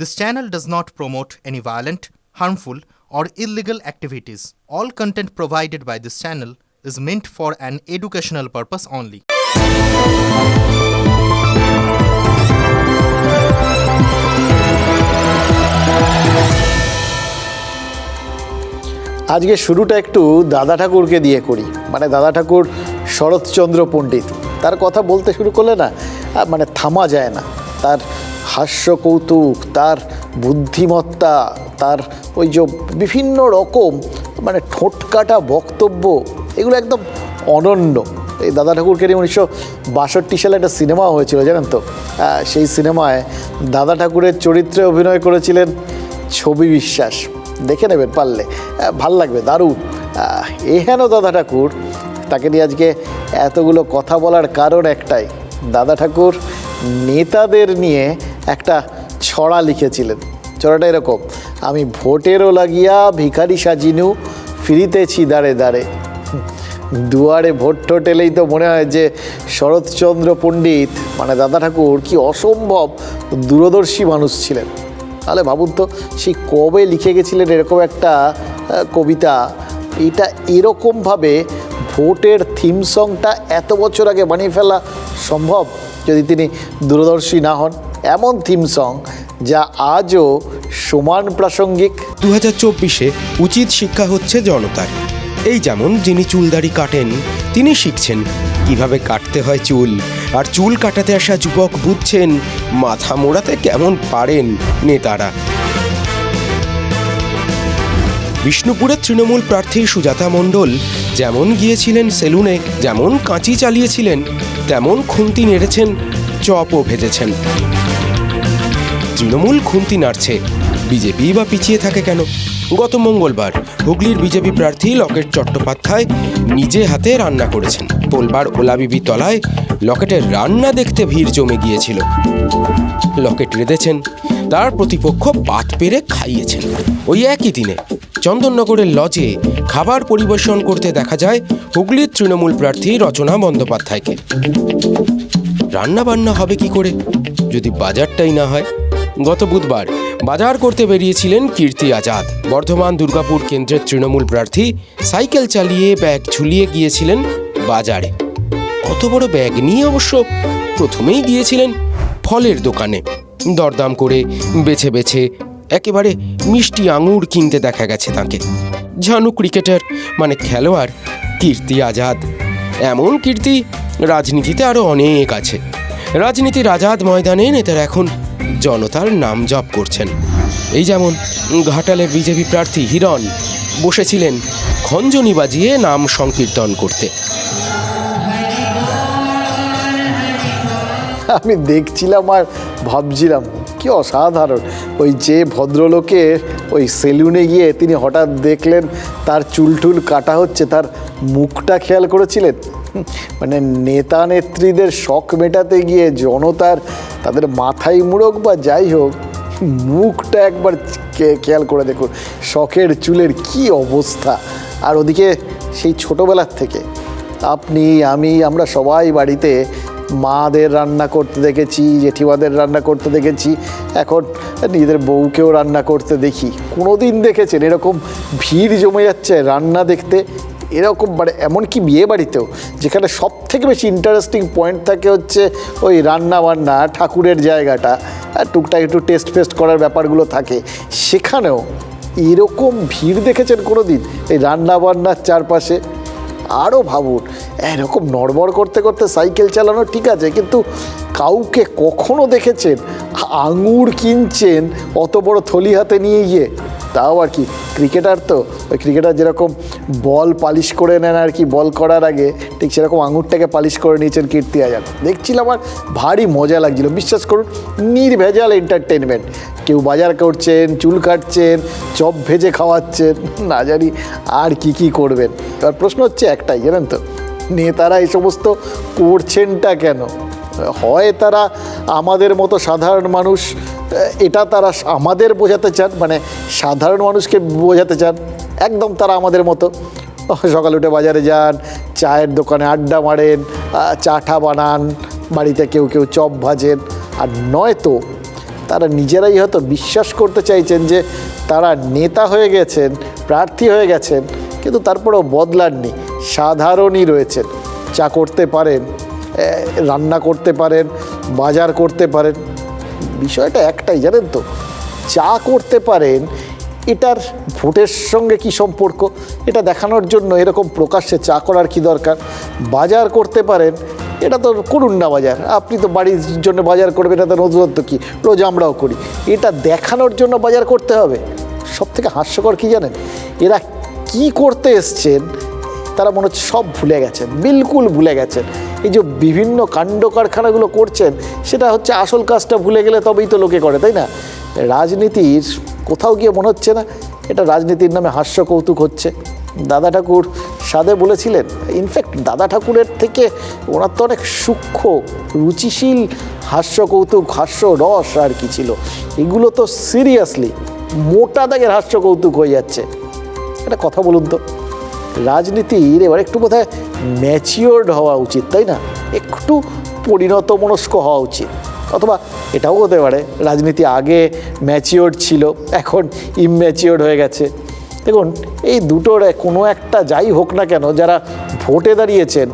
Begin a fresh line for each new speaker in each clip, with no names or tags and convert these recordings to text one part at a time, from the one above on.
This channel does not promote any violent, harmful, or illegal activities. All content provided by this channel is meant for an educational purpose only.
আজকে শুরুটা একটু দাদা ঠাকুরকে দিয়ে করি মানে দাদা ঠাকুর শরৎচন্দ্র পণ্ডিত তার কথা বলতে শুরু করলে না মানে থামা যায় না তার হাস্য কৌতুক তার বুদ্ধিমত্তা, তার ওই যে বিভিন্ন রকম মানে ঠোঁটকাটা বক্তব্য, এগুলো একদম অনন্য। এই দাদা ঠাকুরকে নিয়ে উনিশশো বাষট্টি সালে একটা সিনেমা হয়েছিল, জানেন তো? সেই সিনেমায় দাদা ঠাকুরের চরিত্রে অভিনয় করেছিলেন ছবি বিশ্বাস। দেখে নেবেন পারলে। ভালো লাগবে, দারুণ। এহেন দাদা ঠাকুর, তাকে নিয়ে আজকে এতগুলো কথা বলার কারণ একটাই। দাদা ঠাকুর নেতাদের নিয়ে একটা ছড়া লিখেছিলেন। ছড়াটা এরকম, আমি ভোটেরও লাগিয়া ভিখারি সাজিনু ফিরিতেছি দাঁড়ে দাঁড়ে দুয়ারে ভোট টোট এলেই তো মনে হয় যে শরৎচন্দ্র পণ্ডিত মানে দাদা ঠাকুর কি অসম্ভব দূরদর্শী মানুষ ছিলেন। তাহলে ভাবুন তো সেই কবে লিখে গেছিলেন এরকম একটা কবিতা? এটা এরকমভাবে ভোটের থিম সংটা এত বছর আগে বানিয়ে ফেলা সম্ভব যদি তিনি দূরদর্শী না হন। এমন থিম সং যা আজও সমান প্রাসঙ্গিক।
দু হাজার চব্বিশে উচিত শিক্ষা হচ্ছে জনতার। এই যেমন যিনি চুলদাড়ি কাটেন, তিনি শিখছেন কীভাবে কাটতে হয় চুল। আর চুল কাটাতে আসা যুবক বুঝছেন মাথা মোড়াতে কেমন পারেন নেতারা। বিষ্ণুপুরের তৃণমূল প্রার্থী সুজাতা মণ্ডল যেমন গিয়েছিলেন সেলুনে, যেমন কাঁচি চালিয়েছিলেন, তেমন খুন্তি নেড়েছেন, চপও ভেজেছেন। তৃণমূল খুন্তি নাড়ছে, বিজেপি বা পিছিয়ে থাকে কেন? গত মঙ্গলবার হুগলির বিজেপি প্রার্থী লকেট চট্টোপাধ্যায় নিজে হাতে রান্না করেছেন। পোলবার ওলাবিবি তলায় লকেটের রান্না দেখতে ভিড় জমে গিয়েছিল। লকেট রেঁধেছেন, তার প্রতিপক্ষ পাত পেরে খাইয়েছেন। ওই একই দিনে চন্দননগরের লজে খাবার পরিবেশন করতে দেখা যায় হুগলির তৃণমূল প্রার্থী রচনা বন্দ্যোপাধ্যায়কে। রান্না বান্না হবে কি করে? যদি বাজারটাই না হয়। গত বুধবার বাজার করতে বেরিয়েছিলেন কীর্তি আজাদ। বর্ধমান দুর্গাপুর কেন্দ্রের তৃণমূল প্রার্থী সাইকেল চালিয়ে ব্যাগ ঝুলিয়ে গিয়েছিলেন বাজারে। কত বড় ব্যাগ নিয়ে অবশ্য প্রথমেই গিয়েছিলেন ফলের দোকানে। দরদাম করে বেছে বেছে একেবারে মিষ্টি আঙুর কিনতে দেখা গেছে তাকে। ঝানু ক্রিকেটার মানে খেলোয়াড়, কীর্তি আজাদ। এমন কীর্তি রাজনীতিতে আরও অনেক আছে। রাজনীতির আজাদ ময়দানে নেতারা এখন জনতার নাম জপ করছেন। এই যেমন ঘাটালের বিজেপি প্রার্থী হিরণ বসেছিলেন খঞ্জনি বাজিয়ে নাম সংকীর্তন করতে।
আমি দেখছিলাম আর ভাবছিলাম কি অসাধারণ। ওই যে ভদ্রলোকের ওই সেলুনে গিয়ে তিনি হঠাৎ দেখলেন, তার চুল টুল কাটা হচ্ছে, তার মুখটা খেয়াল করেছিলেন? মানে নেতা নেত্রীদের শখ মেটাতে গিয়ে জনতার তাদের মাথায় মুড়ক বা যাই হোক, মুখটা একবার খেয়াল করে দেখুন, শখের চুলের কি অবস্থা। আর ওদিকে সেই ছোটোবেলার থেকে, আপনি, আমি, আমরা সবাই বাড়িতে মাদের রান্না করতে দেখেছি, জেঠিমাদের রান্না করতে দেখেছি, এখন নিজেদের বউকেও রান্না করতে দেখি। কোনো দিন দেখেছেন এরকম ভিড় জমে যাচ্ছে রান্না দেখতে? এরকম মানে এমনকি বিয়ে বাড়িতেও, যেখানে সব থেকে বেশি ইন্টারেস্টিং পয়েন্ট থাকে হচ্ছে ওই রান্না বান্না, ঠাকুরের জায়গাটা টুকটাক একটু টেস্ট ফেস্ট করার ব্যাপারগুলো থাকে। সেখানেও এরকম ভিড় দেখেছেন কোনো দিন এই রান্না বান্নার চারপাশে? আরও ভাবুন। এরকম নড়বড় করতে করতে সাইকেল চালানো ঠিক আছে, কিন্তু কাউকে কখনো দেখেছেন? আঙুর কিনছেন অত বড় থলি হাতে নিয়ে গিয়ে? তাও আর কি। ক্রিকেটার তো, ওই ক্রিকেটার যেরকম বল পালিশ করে নেন আর কি বল করার আগে, ঠিক সেরকম আঙুরটাকে পালিশ করে নিয়েছেন কীর্তি আজাদ দেখছিলাম আর ভারী মজা লাগছিল। বিশ্বাস করুন, নির্ভেজাল এন্টারটেনমেন্ট কেউ বাজার করছেন, চুল কাটছেন, চপ ভেজে খাওয়াচ্ছেন, না জানি আর কি কি করবেন। এবার প্রশ্ন হচ্ছে একটাই, জানেন তো, নেতারা এই সমস্ত করছেনটা কেন? হয় তারা আমাদের মতো সাধারণ মানুষ এটা তারা আমাদের বোঝাতে চান মানে সাধারণ মানুষকে বোঝাতে চান, একদম তারা আমাদের মতো। সকাল উঠে বাজারে যান, চায়ের দোকানে আড্ডা মারেন চাটা বানান, বাড়িতে কেউ কেউ চপ ভাজেন। আর নয়তো তারা নিজেরাই হয়তো বিশ্বাস করতে চাইছেন যে তারা নেতা হয়ে গেছেন, প্রার্থী হয়ে গেছেন, কিন্তু তারপরেও বদলাননি, সাধারণই রয়েছেন। চা করতে পারেন রান্না করতে পারেন, বাজার করতে পারেন। বিষয়টা একটাই, জানেন তো? চা করতে পারেন, এটার ভোটের সঙ্গে কি সম্পর্ক? এটা দেখানোর জন্য এরকম প্রকাশ্যে চা করার কি দরকার? বাজার করতে পারেন, এটা তো করুন না বাজার। আপনি তো বাড়ির জন্য বাজার করবেন, এটা তো নতুনত্ব কি? রোজ আমরাও করি। এটা দেখানোর জন্য বাজার করতে হবে। সব থেকে হাস্যকর কি জানেন? এরা কি করতে এসছেন তারা মনে হচ্ছে সব ভুলে গেছেন বিলকুল ভুলে গেছেন এই যে বিভিন্ন কাণ্ড কারখানাগুলো করছেন, সেটা হচ্ছে আসল কাজটা ভুলে গেলে তবেই তো লোকে করে, তাই না? রাজনীতির কোথাও গিয়ে মনে হচ্ছে না, এটা রাজনীতির নামে হাস্য কৌতুক হচ্ছে। দাদা ঠাকুর সাদে বলেছিলেন ইনফ্যাক্ট দাদা ঠাকুরের থেকে ওনার তো অনেক সূক্ষ্ম, রুচিশীল হাস্য কৌতুক, হাস্য রস আর কি ছিল। এগুলো তো সিরিয়াসলি মোটা দাগের হাস্য কৌতুক হয়ে যাচ্ছে। একটা কথা বলুন তো। রাজনীতির এবার একটু বোধহয় ম্যাচিওর্ড হওয়া উচিত, তাই না? একটু পরিণত মনস্ক হওয়া উচিত। অথবা এটাও হতে পারে, রাজনীতি আগে ম্যাচিওর্ড ছিল, এখন ইমম্যাচিওর্ড হয়ে গেছে। দেখুন, এই দুটোর কোনো একটা যাই হোক না কেন, যারা ভোটে দাঁড়িয়েছেন,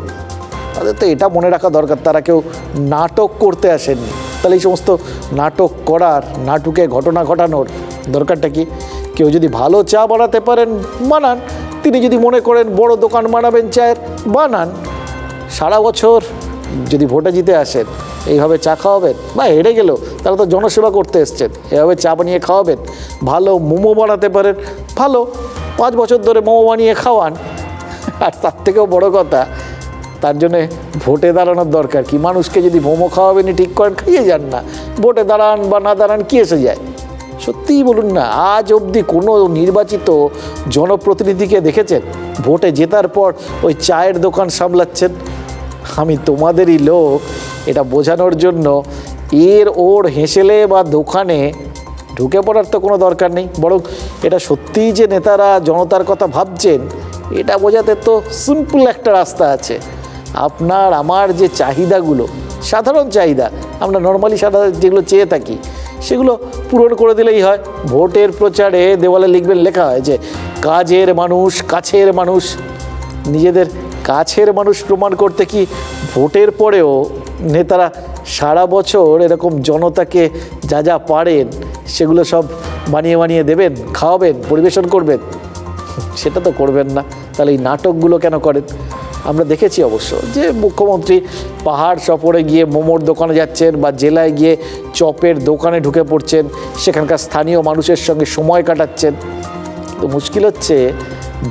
তাদের তো এটা মনে রাখা দরকার, তারা কেউ নাটক করতে আসেননি। তাহলে এই সমস্ত নাটক করার, নাটকে ঘটনা ঘটানোর দরকারটা কি? কেউ যদি ভালো চা বানাতে পারেন, বানান। তিনি যদি মনে করেন বড় দোকান বানাবেন চায়ের, বানান। সারা বছর যদি ভোটে জিতে আসেন, এইভাবে চা খাওয়াবেন? বা হেরে গেলেও তারা তো জনসেবা করতে এসছেন, এভাবে চা বানিয়ে খাওয়াবেন। ভালো মোমো বানাতে পারেন, ভালো। পাঁচ বছর ধরে মোমো বানিয়ে খাওয়ান। আর তার থেকেও বড় কথা, তার জন্যে ভোটে দাঁড়ানোর দরকার কি? মানুষকে যদি মোমো খাওয়াবেনি ঠিক করেন, খাইয়ে যান না। ভোটে দাঁড়ান বা না দাঁড়ান, কি এসে যায়? সত্যিই বলুন না, আজ অবধি কোনো নির্বাচিত জনপ্রতিনিধিকে দেখেছেন? ভোটে জেতার পর ওই চায়ের দোকান সামলাচ্ছেন? আমি তোমাদেরই লোক, এটা বোঝানোর জন্য এর ওর হেসেলে বা দোকানে ঢুকে পড়ার তো কোনো দরকার নেই। বরং এটা সত্যিই যে নেতারা জনতার কথা ভাবছেন, এটা বোঝাতে তো সিম্পল একটা রাস্তা আছে। আপনার, আমার যে চাহিদাগুলো, সাধারণ চাহিদা, আমরা নর্মালি সাধারণ যেগুলো চেয়ে থাকি সেগুলো পূরণ করে দিলেই হয়। ভোটের প্রচারে দেওয়ালে লিখবেন লেখা হয় যে, কাজের মানুষ কাছের মানুষ। নিজেদের কাছের মানুষ প্রমাণ করতে কি ভোটের পরেও নেতারা সারা বছর এরকম জনতাকে যা যা পারেন সেগুলো সব বানিয়ে বানিয়ে দেবেন, খাওয়াবেন, পরিবেশন করবেন? সেটা তো করবেন না। তাহলে এই নাটকগুলো কেন করেন? আমরা দেখেছি অবশ্য যে মুখ্যমন্ত্রী পাহাড় সফরে গিয়ে মোমোর দোকানে যাচ্ছেন বা জেলায় গিয়ে চপের দোকানে ঢুকে পড়ছেন, সেখানকার স্থানীয় মানুষের সঙ্গে সময় কাটাচ্ছেন। তো মুশকিল হচ্ছে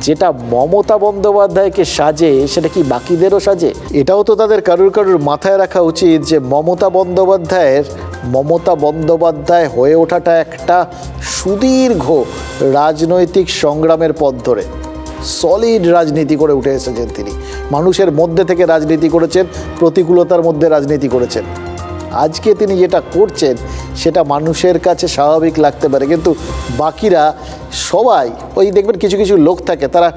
যেটা মমতা বন্দ্যোপাধ্যায়কে সাজে, সেটা কি বাকিদেরও সাজে? এটাও তো তাদের কারুর কারুর মাথায় রাখা উচিত যে মমতা বন্দ্যোপাধ্যায়ের, মমতা বন্দ্যোপাধ্যায় হয়ে ওঠাটা একটা সুদীর্ঘ রাজনৈতিক সংগ্রামের পথ ধরে। সলিড রাজনীতি করে উঠে এসেছেন তিনি। মানুষের মধ্যে থেকে রাজনীতি করেছেন, প্রতিকূলতার মধ্যে রাজনীতি করেছেন। আজকে তিনি যেটা করছেন, সেটা মানুষের কাছে স্বাভাবিক লাগতে পারে। কিন্তু বাকিরা সবাই, ওই দেখবেন কিছু কিছু লোক থাকে, তারা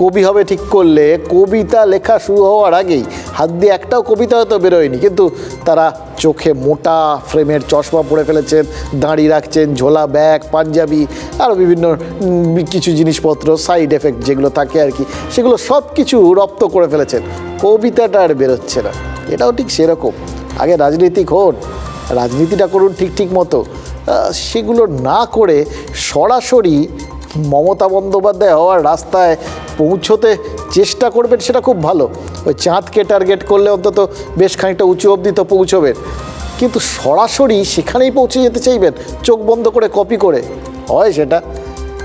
কবি হবে ঠিক করলে, কবিতা লেখা শুরু হওয়ার আগেই হাত দিয়ে একটাও কবিতা হয়তো বেরোয়নি। কিন্তু তারা চোখে মোটা ফ্রেমের চশমা পরে ফেলেছেন, দাঁড়ি রাখছেন, ঝোলা ব্যাগ, পাঞ্জাবি আরও বিভিন্ন কিছু জিনিসপত্র সাইড এফেক্ট যেগুলো থাকে আর কি, সেগুলো সব কিছু রপ্ত করে ফেলেছেন। কবিতাটা আর বেরোচ্ছে না। এটাও ঠিক সেরকম। আগে রাজনীতিক হন, রাজনীতিটা করুন ঠিক ঠিক মতো। সেগুলো না করে সরাসরি মমতা বন্দ্যোপাধ্যায় হওয়ার রাস্তায় পৌঁছতে চেষ্টা করবেন সেটা খুব ভালো। ওই চাঁদকে টার্গেট করলে অন্তত বেশ খানিকটা উঁচু অবধি তো পৌঁছবেন। কিন্তু সরাসরি সেখানেই পৌঁছে যেতে চাইবেন, চোখ বন্ধ করে কপি করে। হয় সেটা।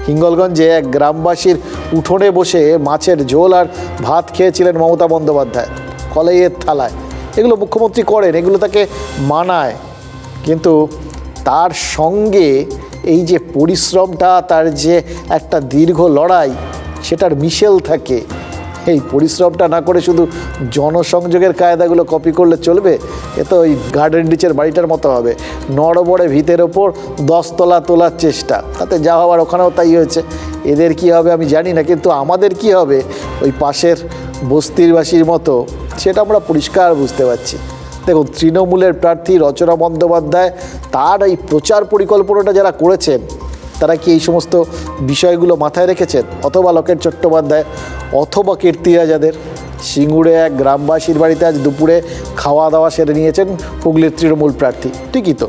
হিঙ্গলগঞ্জে এক গ্রামবাসীর উঠোনে বসে মাছের ঝোল আর ভাত খেয়েছিলেন মমতা বন্দ্যোপাধ্যায়, কলাইয়ের থালায়। এগুলো মুখ্যমন্ত্রী করেন, এগুলো তাকে মানায়। কিন্তু তার সঙ্গে এই যে পরিশ্রমটা, তার যে একটা দীর্ঘ লড়াই সেটার মিশেল থাকে। এই পরিশ্রমটা না করে শুধু জনসংযোগের কায়দাগুলো কপি করলে চলবে, এ তো ওই গার্ডেন রিচের বাড়িটার মতো হবে। নড়বড়ে ভিতের ওপর দশতলা তোলার চেষ্টা। তাতে যা হওয়ার ওখানেও তাই হয়েছে। এদের কি হবে আমি জানি না, কিন্তু আমাদের কি হবে? ওই পাশের বস্তিরবাসীর মতো, সেটা আমরা পরিষ্কার বুঝতে পারছি। দেখুন, তৃণমূলের প্রার্থী রচনা বন্দ্যোপাধ্যায়, তার এই প্রচার পরিকল্পনাটা যারা করেছেন তারা কি এই সমস্ত বিষয়গুলো মাথায় রেখেছেন? অথবা লকেট চট্টোপাধ্যায়, অথবা কীর্তিরাজাদের সিঙ্গুরে এক গ্রামবাসীর বাড়িতে আজ দুপুরে খাওয়া দাওয়া সেরে নিয়েছেন হুগলির তৃণমূল প্রার্থী। ঠিকই তো,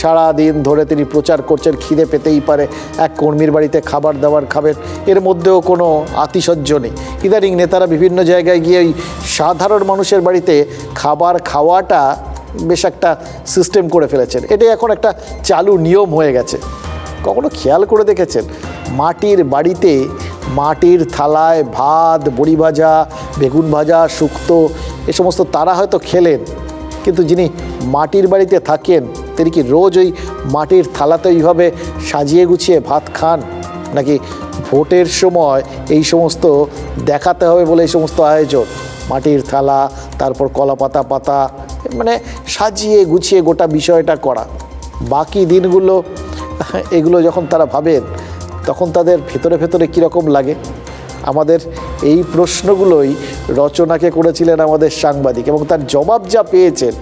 সারাদিন ধরে তিনি প্রচার করছেন, খিদে পেতেই পারে, এক কর্মীর বাড়িতে খাবার দাবার খাবেন, এর মধ্যেও কোনো আতিশয্য নেই। ইদানিং নেতারা বিভিন্ন জায়গায় গিয়ে ওই সাধারণ মানুষের বাড়িতে খাবার খাওয়াটা বেশ একটা সিস্টেম করে ফেলেছেন। এটাই এখন একটা চালু নিয়ম হয়ে গেছে। কখনো খেয়াল করে দেখেছেন? মাটির বাড়িতে মাটির থালায় ভাত, বড়ি ভাজা, বেগুন ভাজা, শুক্তো, এ সমস্ত তারা হয়তো খেলেন। কিন্তু যিনি মাটির বাড়িতে থাকেন, তিনি কি রোজ ওই মাটির থালাতে ওইভাবে সাজিয়ে গুছিয়ে ভাত খান? নাকি ভোটের সময় এই সমস্ত দেখাতে হবে বলে এই সমস্ত আয়োজন? মাটির থালা, তারপর কলা পাতা পাতা মানে সাজিয়ে গুছিয়ে গোটা বিষয়টা করা। বাকি দিনগুলো এগুলো যখন তারা ভাবেন তখন তাদের ভেতরে ভেতরে কীরকম লাগে? আমাদের এই প্রশ্নগুলোই রচনাকে করেছিলেন আমাদের সাংবাদিক এবং তার জবাব যা পেয়েছেন,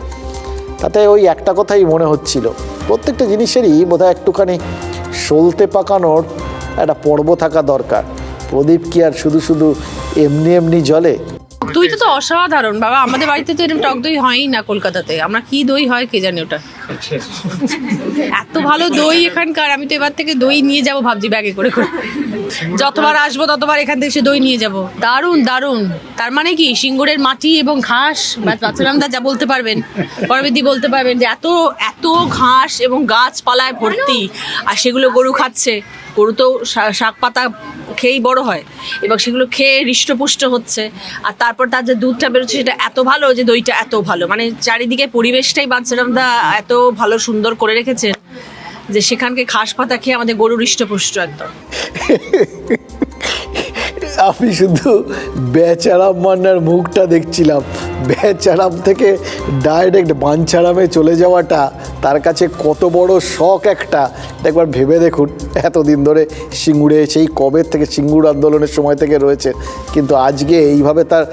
তাতে ওই একটা কথাই মনে হচ্ছিল। প্রত্যেকটা জিনিসেরই বোধহয় একটুখানি সলতে পাকানোর একটা পর্ব থাকা দরকার। প্রদীপ কি আর শুধু শুধু এমনি এমনি জলে
দই তো অসাধারণ, বাবা। আমাদের বাড়িতে তো এরকম টক দই হয়ই না কলকাতাতে। আমরা কি দই হয় কে জানি ওটা? এত ভালো দই এখানকার, আমি তো এবার থেকে দই নিয়ে যাব ভাবছি ব্যাগে করে করে। যতবার আসব ততবার এখান থেকে সে দই নিয়ে যাব। দারুণ দারুণ। তার মানে কি, সিঙ্গুরের মাটি এবং ঘাস বাচ্চারামদা যা বলতে পারবেন পরবিদি বলতে পারবেন যে এত এত ঘাস এবং গাছপালায় ভর্তি, আর সেগুলো গরু খাচ্ছে। গরু তো শাক পাতা খেয়েই বড় হয়, এবং সেগুলো খেয়ে হৃষ্টপুষ্ট হচ্ছে। আর তারপর তার যে দুধটা বেরোচ্ছে সেটা এত ভালো যে দইটা এত ভালো। মানে চারিদিকে পরিবেশটাই বাঞ্ছারামদা এত ভালো সুন্দর করে রেখেছেন যে সেখানকে ঘাস পাতা খেয়ে আমাদের গরু হৃষ্টপুষ্ট একদম।
আমি শুধু বেচারাম মান্নার মুখটা দেখছিলাম। বেচারাম থেকে ডাইরেক্ট বাঞ্ছারামে চলে যাওয়াটা তার কাছে কত বড় শখ একটা। একবার ভেবে দেখুন, এতদিন ধরে সিঙ্গুরে সেই কবে থেকে সিঙ্গুর আন্দোলনের সময় থেকে রয়েছে, কিন্তু আজকে এইভাবে তার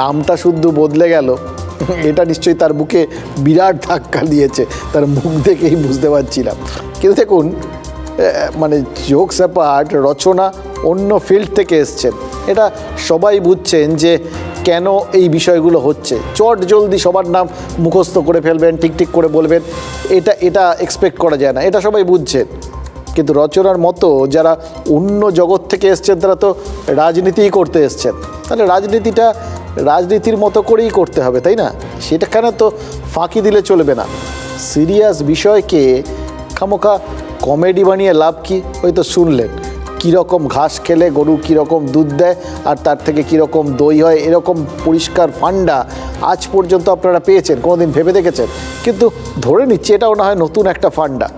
নামটা শুদ্ধ বদলে গেল। এটা নিশ্চয়ই তার বুকে বিরাট ধাক্কা দিয়েছে। তার মুখ দেখেই বুঝতে পারছিলাম। কিন্তু দেখুন মানে জোকস অ্যাপার্ট রচনা অন্য ফিল্ড থেকে এসছেন এটা সবাই বুঝছেন যে কেন এই বিষয়গুলো হচ্ছে। চট জলদি সবার নাম মুখস্থ করে ফেলবেন, ঠিক ঠিক করে বলবেন। এটা এটা এক্সপেক্ট করা যায় না, এটা সবাই বুঝছেন। কিন্তু রচনার মতো যারা অন্য জগৎ থেকে এসছেন, তারা তো রাজনীতিই করতে এসছেন। তাহলে রাজনীতিটা রাজনীতির মতো করেই করতে হবে, তাই না? সেটাখানে তো ফাঁকি দিলে চলবে না। সিরিয়াস বিষয়কে খামোখা কমেডি বানিয়ে লাভ কি? ওই তো শুনলেন। কীরকম ঘাস খেলে গরু কীরকম দুধ দেয় আর তার থেকে কীরকম দই হয়, এরকম পরিষ্কার ফান্ডা আজ পর্যন্ত আপনারা পেয়েছেন, কোনোদিন ভেবে দেখেছেন? কিন্তু ধরে নিচ্ছি এটাও না হয় নতুন একটা ফান্ডা।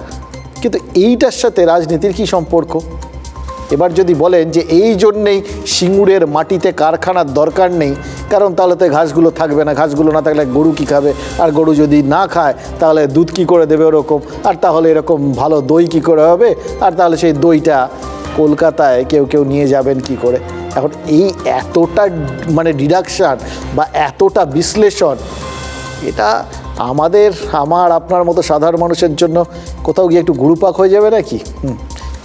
কিন্তু এইটার সাথে রাজনীতির কী সম্পর্ক? এবার যদি বলেন যে এই জন্যেই সিঙ্গুরের মাটিতে কারখানার দরকার নেই কারণ তাহলে তো ঘাসগুলো থাকবে না, ঘাসগুলো না থাকলে গরু কী খাবে? আর গরু যদি না খায়, তাহলে দুধ কী করে দেবে ওরকম? আর তাহলে এরকম ভালো দই কী করে হবে? আর তাহলে সেই দইটা কলকাতায় কেউ কেউ নিয়ে যাবেন কি করে? এখন এই এতটা মানে ডিডাকশান বা এতটা বিশ্লেষণ, এটা আমাদের, আমার, আপনার মতো সাধারণ মানুষের জন্য কোথাও গিয়ে একটু গুরুপাক হয়ে যাবে নাকি?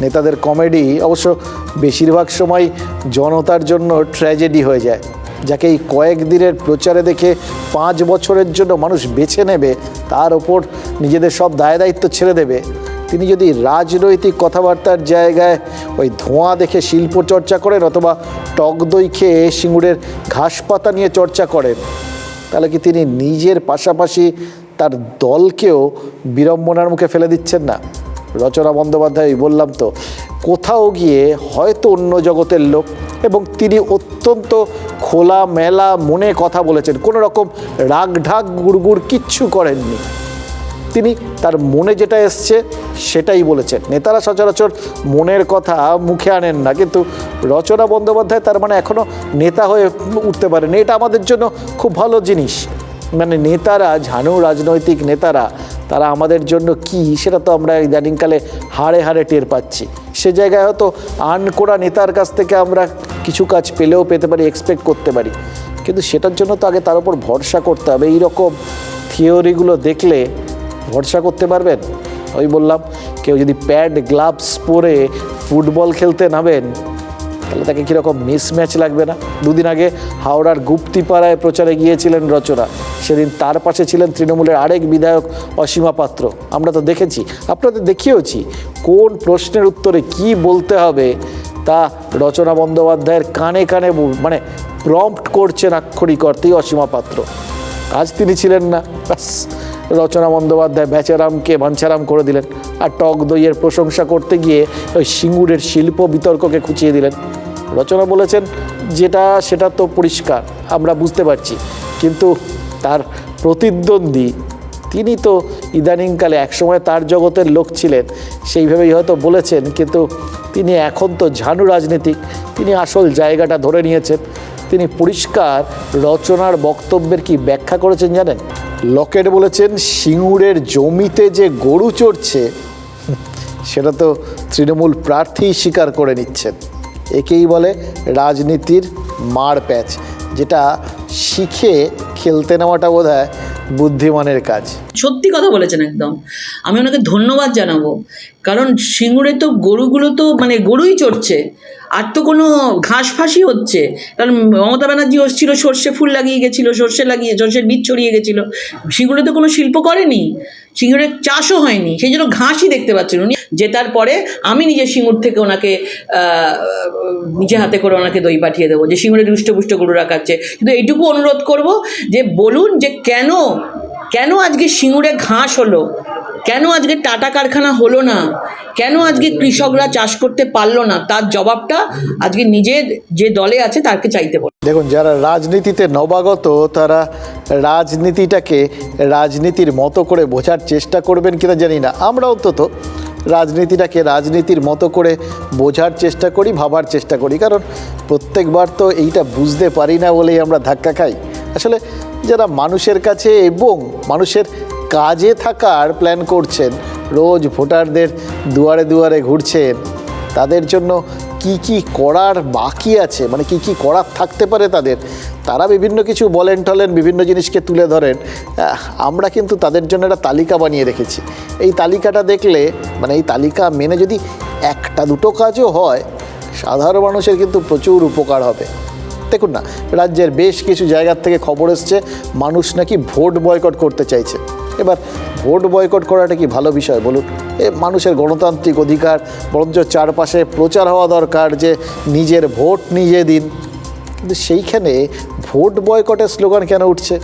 নেতাদের কমেডি অবশ্য বেশিরভাগ সময় জনতার জন্য ট্র্যাজেডি হয়ে যায়। যাকে এই কয়েকদিনের প্রচারে দেখে পাঁচ বছরের জন্য মানুষ বেছে নেবে, তার ওপর নিজেদের সব দায় দায়িত্ব ছেড়ে দেবে। তিনি যদি রাজনৈতিক কথাবার্তার জায়গায় ওই ধোঁয়া দেখে শিল্প চর্চা করেন অথবা টক দই খেয়ে সিঙ্গুরের ঘাস পাতা নিয়ে চর্চা করেন, তাহলে কি তিনি নিজের পাশাপাশি তার দলকেও বিড়ম্বনার মুখে ফেলে দিচ্ছেন না? রচনা বন্দ্যোপাধ্যায়, বললাম তো কোথাও গিয়ে হয়তো অন্য জগতের লোক এবং তিনি অত্যন্ত খোলা মেলা মনে কথা বলেছেন। কোনো রকম রাগ ঢাক গুড়গুড় কিচ্ছু করেননি। তিনি তার মনে যেটা এসছে সেটাই বলেছেন। নেতারা সচরাচর মনের কথা মুখে আনেন না। কিন্তু রচনা বন্দ্যোপাধ্যায় তার মানে এখনও নেতা হয়ে উঠতে পারেন এটা আমাদের জন্য খুব ভালো জিনিস। মানে নেতারা, ঝানু রাজনৈতিক নেতারা, তারা আমাদের জন্য কি সেটা তো আমরা ইদানিংকালে হাড়ে হাড়ে টের পাচ্ছি। সে জায়গায় হয়তো আন করা নেতার কাছ থেকে আমরা কিছু কাজ পেলেও পেতে পারি এক্সপেক্ট করতে পারি। কিন্তু সেটার জন্য তো আগে তার উপর ভরসা করতে হবে। এইরকম থিওরিগুলো দেখলে ভরসা করতে পারবেন? ওই বললাম, কেউ যদি প্যাড গ্লাভস পরে ফুটবল খেলতে নামেন তাহলে তাকে কীরকম মিসম্যাচ লাগবে না? দুদিন আগে হাওড়ার গুপ্তিপাড়ায় প্রচারে গিয়েছিলেন রচনা। সেদিন তার পাশে ছিলেন তৃণমূলের আরেক বিধায়ক অসীমা পাত্র। আমরা তো দেখেছি, আপনাদের দেখিয়েওছি কোন প্রশ্নের উত্তরে কি বলতে হবে তা রচনা বন্দ্যোপাধ্যায়ের কানে কানে মানে প্রম্পট করছেন আক্ষরিক অর্থেই অসীমা পাত্র। আজ তিনি ছিলেন না। ব্যাস। রচনা বন্দ্যোপাধ্যায় বেচারামকে বাঞ্ছারাম করে দিলেন আর টক দইয়ের প্রশংসা করতে গিয়ে ওই সিঙ্গুরের শিল্প বিতর্ককে খুঁচিয়ে দিলেন। রচনা বলেছেন, যেটা, সেটা তো পরিষ্কার, আমরা বুঝতে পারছি। কিন্তু তার প্রতিদ্বন্দ্বী, তিনি তো ইদানিংকালে একসময় তার জগতের লোক ছিলেন। সেইভাবেই হয়তো বলেছেন, কিন্তু তিনি এখন তো ঝানু রাজনীতিক। তিনি আসল জায়গাটা ধরে নিয়েছেন। তিনি পরিষ্কার রচনার বক্তব্যের কি ব্যাখ্যা করেছেন জানেন? লকেট বলেছেন সিঙ্গুরের জমিতে যে গরু চড়ছে সেটা তো তৃণমূল প্রার্থী স্বীকার করে নিচ্ছেন। একেই বলে রাজনীতির মার প্যাচ যেটা শিখে খেলতে নেওয়াটা বোধ হয় বুদ্ধিমানের কাজ।
সত্যি কথা বলেছেন একদম। আমি ওনাকে ধন্যবাদ জানাব। কারণ সিঙ্গুরে তো গরুগুলো তো মানে গরুই চড়ছে, আর তো কোনো ঘাস ফাঁসি হচ্ছে। কারণ মমতা ব্যানার্জি ছিল সর্ষে ফুল লাগিয়ে গেছিল, সর্ষে লাগিয়ে, সর্ষের বীজ ছড়িয়ে গেছিল। সিঙ্গুরে তো কোনো শিল্প করেনি, সিঙ্গুরে চাষও হয়নি, সেই জন্য ঘাসই দেখতে পাচ্ছেন উনি। জেতার পরে আমি নিজে সিঙ্গুর থেকে ওনাকে নিজে হাতে করে ওনাকে দই পাঠিয়ে দেবো, যে সিঙ্গুরে রুষ্টপুষ্ট গরু রাখাচ্ছে কিন্তু এইটুকু অনুরোধ করব যে বলুন যে কেন কেন আজকে সিঙ্গুরে ঘাস হলো? কেন আজকে টাটা কারখানা হলো না? কেন আজকে কৃষকরা চাষ করতে পারল না? তার জবাবটা আজকে নিজের যে দলে আছে তাকে চাইতে বল।
দেখুন, যারা রাজনীতিতে নবাগত, তারা রাজনীতিটাকে রাজনীতির মতো করে বোঝার চেষ্টা করবেন কিনা জানি না। আমরা অন্তত রাজনীতিটাকে রাজনীতির মতো করে বোঝার চেষ্টা করি, ভাবার চেষ্টা করি। কারণ প্রত্যেকবার তো এইটা বুঝতে পারি না বলেই আমরা ধাক্কা খাই। আসলে যারা মানুষের কাছে এবং মানুষের কাজে থাকার প্ল্যান করছেন, রোজ ভোটারদের দুয়ারে দুয়ারে ঘুরছেন, তাদের জন্য কি কি করার বাকি আছে? মানে কি কি করার থাকতে পারে তাদের? তারা বিভিন্ন কিছু বলেন টলেন, বিভিন্ন জিনিসকে তুলে ধরেন। আমরা কিন্তু তাদের জন্য একটা তালিকা বানিয়ে রেখেছি। এই তালিকাটা দেখলে মানে এই তালিকা মেনে যদি একটা দুটো কাজও হয়, সাধারণ মানুষের কিন্তু প্রচুর উপকার হবে। দেখুন না, রাজ্যের বেশ কিছু জায়গার থেকে খবর এসছে, মানুষ নাকি ভোট বয়কট করতে চাইছে। এবার ভোট বয়কট করাটা কি ভালো বিষয় বলুন? এ মানুষের গণতান্ত্রিক অধিকার, বরঞ্চ চারপাশে প্রচার হওয়া দরকার যে নিজের ভোট নিজে দিন। কিন্তু সেইখানে ভোট বয়কটের স্লোগান কেন উঠছে?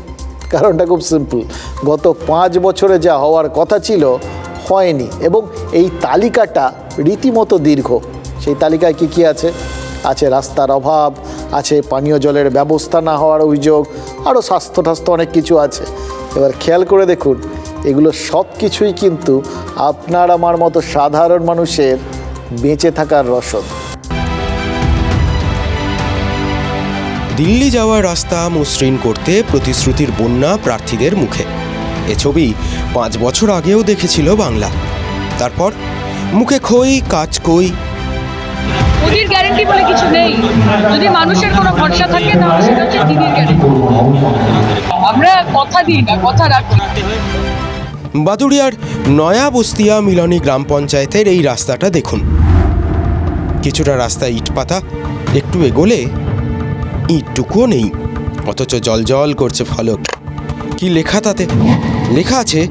কারণটা খুব সিম্পল গত পাঁচ বছরে যা হওয়ার কথা ছিল, হয়নি এবং এই তালিকাটা রীতিমতো দীর্ঘ। সেই তালিকায় কি কি আছে? আছে রাস্তার অভাব আছে, পানীয় জলের ব্যবস্থা না হওয়ার অভিযোগ আরও স্বাস্থ্য টাস্থ্য অনেক কিছু আছে। এবার খেয়াল করে দেখুন, এগুলো সব কিছুই কিন্তু আপনার আমার মতো সাধারণ মানুষের বেঁচে থাকার রসদ।
দিল্লি যাওয়ার রাস্তা মসৃণ করতে প্রতিশ্রুতির বন্যা প্রার্থীদের মুখে। এ ছবি পাঁচ বছর আগেও দেখেছিল বাংলা। তারপর মুখে খই কাজ কই
মোদির গ্যারেন্টি বলে কিছু নেই। যদি মানুষের কোনো ভরসা থাকে, তাহলে সেটা হচ্ছে দিদির গ্যারেন্টি আমরা কথা দিই না, কথা রাখি।
বাদুড়িয়ার নয়া বস্তিয়া মিলনী গ্রাম পঞ্চায়েতের এই রাস্তাটা দেখুন। কিছুটা রাস্তা ইট পাতা একটু এগোলে ইটটুকুও নেই। অথচ জল জল করছে ফলক। কি লেখা তাতে? লেখা আছে,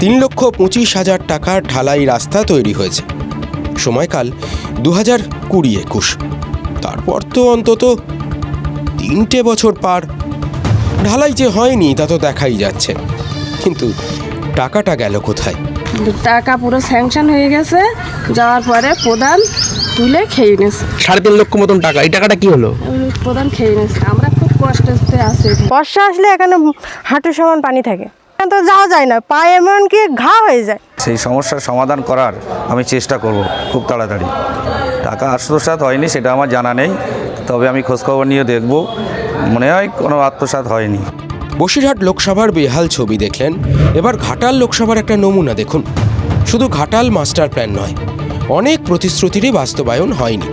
তিন লক্ষ পঁচিশ হাজার টাকার ঢালাই রাস্তা তৈরি হয়েছে। সময়কাল দু হাজার কুড়ি একুশ। তারপর তো অন্তত তিনটে বছর পার। ঢালাই যে হয়নি তা তো দেখাই যাচ্ছে। কিন্তু টাকাটা গেল কোথায়?
টাকা পুরো স্যাংশন হয়ে গেছে। যাওয়ার পরে প্রধান তুলে খেয়ে নিয়েছে।
সাড়ে তিন লক্ষ মতন টাকা। এই টাকাটা কি হলো?
ওই প্রধান খেয়ে নিয়েছে। আমরা খুব কষ্টে আছি।
বর্ষা আসলে এখানে হাঁটু সমান পানি থাকে। তো যাওয়া যায় না পায়ে এমনকি ঘা হয়ে যায়।
সেই সমস্যার সমাধান করার আমি চেষ্টা করব খুব তাড়াতাড়ি। টাকা আত্মসাৎ হয়নি সেটা আমার জানা নেই তবে আমি খোঁজখবর নিয়ে দেখব মনে হয় কোনো আত্মসাৎ হয়নি।
বসিরহাট লোকসভার বেহাল ছবি দেখলেন এবার ঘাটাল লোকসভার একটা নমুনা দেখুন। শুধু ঘাটাল মাস্টার প্ল্যান নয় অনেক প্রতিশ্রুতিরই বাস্তবায়ন হয়নি।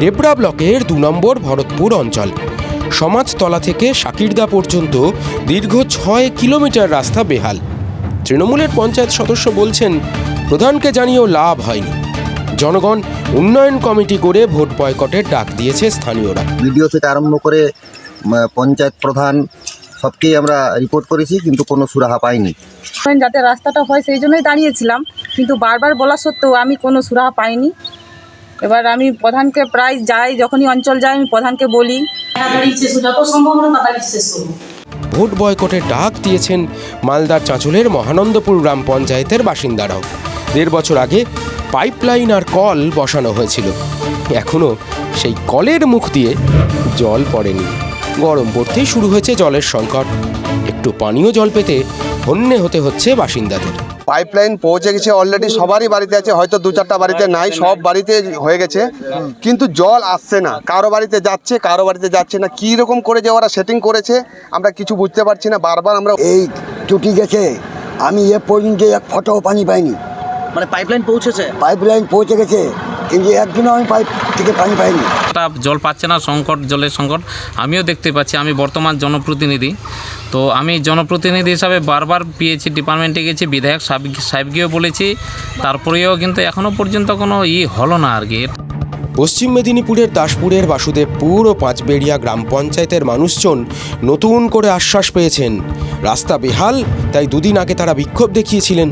ডেবরা ব্লকের দু নম্বর ভরতপুর অঞ্চল সমাজতলা থেকে শাকিরদা পর্যন্ত দীর্ঘ ছয় কিলোমিটার রাস্তা বেহাল। তৃণমূলের পঞ্চায়েত সদস্য বলছেন প্রধানকে জানিয়েও লাভ হয়নি। জনগণ উন্নয়ন কমিটি করে ভোট বয়কটের ডাক দিয়েছে স্থানীয়রা।
ভিডিও থেকে আরম্ভ করে পঞ্চায়েত প্রধান সবকেই আমরা রিপোর্ট করেছি কিন্তু কোনো সুরাহা পাইনি।
যাতে রাস্তাটা হয় সেই জন্যই দাঁড়িয়েছিলাম কিন্তু বারবার বলা সত্ত্বেও আমি কোনো সুরাহা পাইনি। এবার আমি প্রধানকে প্রায় যাই, যখনই অঞ্চল যাই, আমি প্রধানকে বলি।
ভোট বয়কটের ডাক দিয়েছেন মালদার চাঁচলের মহানন্দপুর গ্রাম পঞ্চায়েতের বাসিন্দারাও। দেড় বছর আগে পাইপলাইন আর কল বসানো হয়েছিল। এখনও সেই কলের মুখ দিয়ে জল পড়েনি। গরম পড়তেই শুরু হয়েছে জলের সংকট। একটু পানীয় জল পেতে হন্যে হতে হচ্ছে বাসিন্দাদের।
পাইপলাইন পৌঁছে গেছে অলরেডি সবারই বাড়িতে আছে, হয়তো দু চারটা বাড়িতে নাই, সব বাড়িতে হয়ে গেছে। কিন্তু জল আসছে না, কারও বাড়িতে যাচ্ছে, কারও বাড়িতে যাচ্ছে না। কী রকম করে যে ওরা সেটিং করেছে, আমরা কিছু বুঝতে পারছি না। বারবার আমরা
এই টুটি গেছে, আমি এ পর্যন্ত এক ফটো পানি পাইনি।
মানে পাইপলাইন পৌঁছেছে?
পাইপলাইন পৌঁছে গেছে কিন্তু একদিনও আমি পাইপ থেকে পানি পাইনি।
টা জল পাচ্ছে না সংকট জলের সংকট। আমিও দেখতে পাচ্ছি আমি বর্তমান জনপ্রতিনিধি। তো আমি জনপ্রতিনিধি হিসাবে বারবার পিএইচি ডিপার্টমেন্টে গেছি বিধায়ক সাহেব সাহেবকেও বলেছি তারপরেও কিন্তু এখনও পর্যন্ত কোনো ই হলো না আর কি।
পশ্চিম মেদিনীপুরের দাসপুরের বাসুদেবপুর ও পাঁচবেড়িয়া গ্রাম পঞ্চায়েতের মানুষজন নতুন করে আশ্বাস পেয়েছেন। রাস্তা বেহাল তাই দুদিন আগে তারা বিক্ষোভ দেখিয়েছিলেন।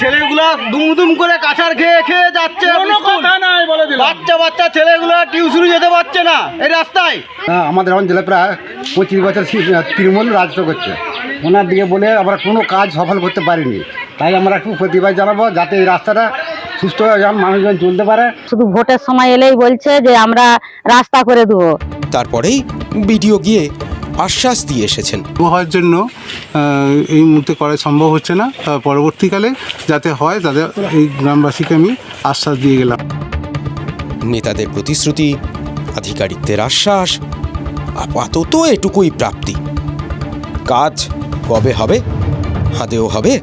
ছেলেগুলো দুমদুম করে কাঁচার খেয়ে খেয়ে যাচ্ছে কোনো কথা নাই বলে দিলাম। বাচ্চা বাচ্চা ছেলেগুলো টিউশনে যেতে পারছে না। এই রাস্তায়।
হ্যাঁ, আমাদের অঞ্চলে প্রায় পঁচিশ বছর তৃণমূল রাজত্ব করছে। ওনার দিকে বলে আমরা কোনো কাজ সফল করতে পারিনি। তাই আমরা একটু প্রতিবাদ জানাব যাতে এই রাস্তাটা সুস্থভাবে যেন মানুষজন চলতে পারে।
শুধু ভোটের সময় এলেই বলছে যে আমরা রাস্তা করে দেবো।
তারপরেই বিডিও গিয়ে আশ্বাস দিয়ে এসেছেন।
হওয়ার জন্য এই মুহূর্তে করা সম্ভব হচ্ছে না। পরবর্তীকালে যাতে হয় তাদের এই গ্রামবাসীকে আমি আশ্বাস দিয়ে গেলাম।
নেতাদের প্রতিশ্রুতি আধিকারিকদের আশ্বাস আপাতত এটুকুই প্রাপ্তি। কাজ কবে হবে হাতেও হবে।